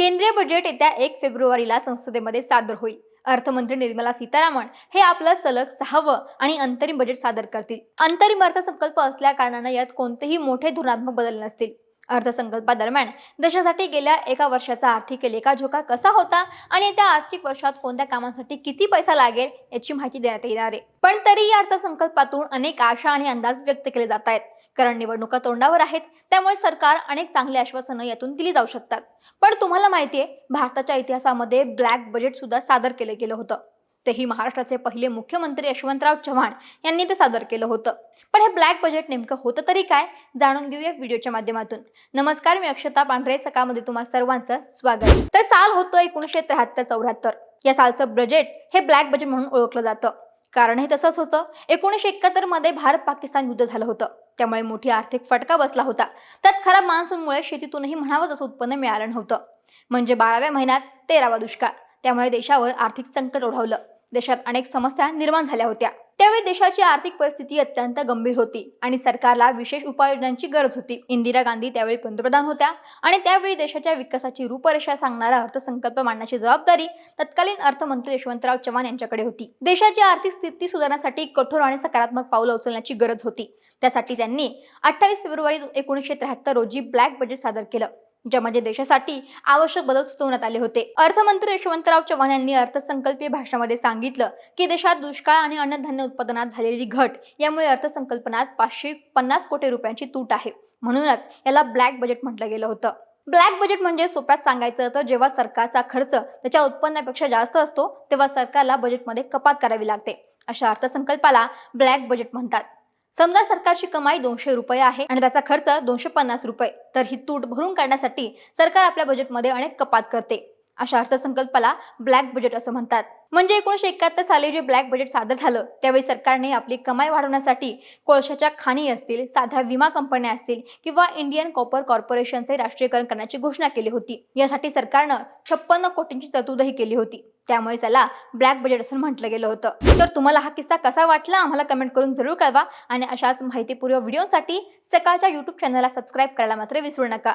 केंद्रीय बजेट येत्या एक फेब्रुवारीला संसदेमध्ये सादर होईल. अर्थमंत्री निर्मला सीतारामन हे आपलं सलग सहावं आणि अंतरिम बजेट सादर करतील. अंतरिम अर्थसंकल्प असल्या कारणानं यात कोणतेही मोठे धोरणात्मक बदल नसतील. अर्थसंकल्पादरम्यान. देशासाठी गेल्या एका वर्षाचा आर्थिक लेखाजोखा कसा होता आणि त्या आर्थिक वर्षात कोणत्या कामांसाठी किती पैसा लागेल याची माहिती देण्यात येणार आहे. पण तरी या अर्थसंकल्पातून अनेक आशा आणि अंदाज व्यक्त केले जात आहेत. कारण निवडणुका तोंडावर आहेत त्यामुळे सरकार अनेक चांगली आश्वासनं यातून दिली जाऊ शकतात. पण तुम्हाला माहितीये भारताच्या इतिहासामध्ये ब्लॅक बजेट सुद्धा सादर केलं गेलं होतं. तेही महाराष्ट्राचे पहिले मुख्यमंत्री यशवंतराव चव्हाण यांनी ते सादर केलं होतं. पण हे ब्लॅक बजेट नेमकं होतं तरी काय? जाणून घेऊया व्हिडिओच्या माध्यमातून. नमस्कार मी अक्षता पांढरे. सकाळमध्ये तुम्हा सर्वांचं स्वागत. तर साल होतं एकोणीसशे त्र्याहत्तर चौऱ्याहत्तर. या सालचं बजेट हे ब्लॅक बजेट म्हणून ओळखलं जातं. कारण हे तसंच होतं. एकोणीसशे एकाहत्तरमध्ये भारत पाकिस्तान युद्ध झालं होतं. त्यामुळे मोठी आर्थिक फटका बसला होता. त्यात खराब मान्सूनमुळे शेतीतूनही म्हणावं तसं उत्पन्न मिळालं नव्हतं. म्हणजे बाराव्या महिन्यात तेरावा दुष्काळ. त्यामुळे देशावर आर्थिक संकट ओढवलं. देशात अनेक समस्या निर्माण झाल्या होत्या. त्यावेळी देशाची आर्थिक परिस्थिती अत्यंत गंभीर होती आणि सरकारला विशेष उपाययोजनांची गरज होती. इंदिरा गांधी त्यावेळी पंतप्रधान होत्या आणि त्यावेळी देशाच्या विकासाची रूपरेषा सांगणारा अर्थसंकल्प मांडण्याची जबाबदारी तत्कालीन अर्थमंत्री यशवंतराव चव्हाण यांच्याकडे होती. देशाची आर्थिक स्थिती सुधारण्यासाठी कठोर आणि सकारात्मक पावलं उचलण्याची गरज होती. त्यासाठी त्यांनी अठ्ठावीस फेब्रुवारी एकोणीसशे त्र्याहत्तर रोजी ब्लॅक बजेट सादर केलं. ज्यामध्ये देशासाठी आवश्यक बदल सुचवण्यात आले होते. अर्थमंत्री यशवंतराव चव्हाण यांनी अर्थसंकल्पीय भाषणामध्ये सांगितलं की देशात दुष्काळ आणि अन्नधान्य उत्पादनात झालेली घट यामुळे अर्थसंकल्पनात पाचशे पन्नास कोटी रुपयांची तूट आहे. म्हणूनच याला ब्लॅक बजेट म्हटलं गेलं होतं. ब्लॅक बजेट म्हणजे सोप्यात सांगायचं तर जेव्हा सरकारचा खर्च त्याच्या उत्पन्नापेक्षा जास्त असतो तेव्हा सरकारला बजेटमध्ये कपात करावी लागते. अशा अर्थसंकल्पाला ब्लॅक बजेट म्हणतात. समजा सरकारची कमाई दोनशे रुपये आहे आणि त्याचा खर्च दोनशे पन्नास रुपये तर ही तूट भरून काढण्यासाठी सरकार आपल्या बजेटमध्ये अनेक कपात करते. अशा अर्थसंकल्पाला ब्लॅक बजेट असं म्हणतात. म्हणजे एकोणीशे एकाहत्तर साली जे ब्लॅक बजेट सादर झालं त्यावेळी सरकारने आपली कमाई वाढवण्यासाठी कोळशाच्या खाणी असतील साध्या विमा कंपन्या असतील किंवा इंडियन कॉपर कॉर्पोरेशनचे राष्ट्रीयकरण करण्याची घोषणा केली होती. यासाठी सरकारनं छप्पन्न कोटींची तरतूदही केली होती. त्यामुळे त्याला ब्लॅक बजेट असं म्हटलं गेलं होतं. तर तुम्हाला हा किस्सा कसा वाटला आम्हाला कमेंट करून जरूर कळवा. आणि अशाच माहितीपूर्व व्हिडिओसाठी सकाळच्या युट्यूब चॅनलला सबस्क्राईब करायला मात्र विसरू नका.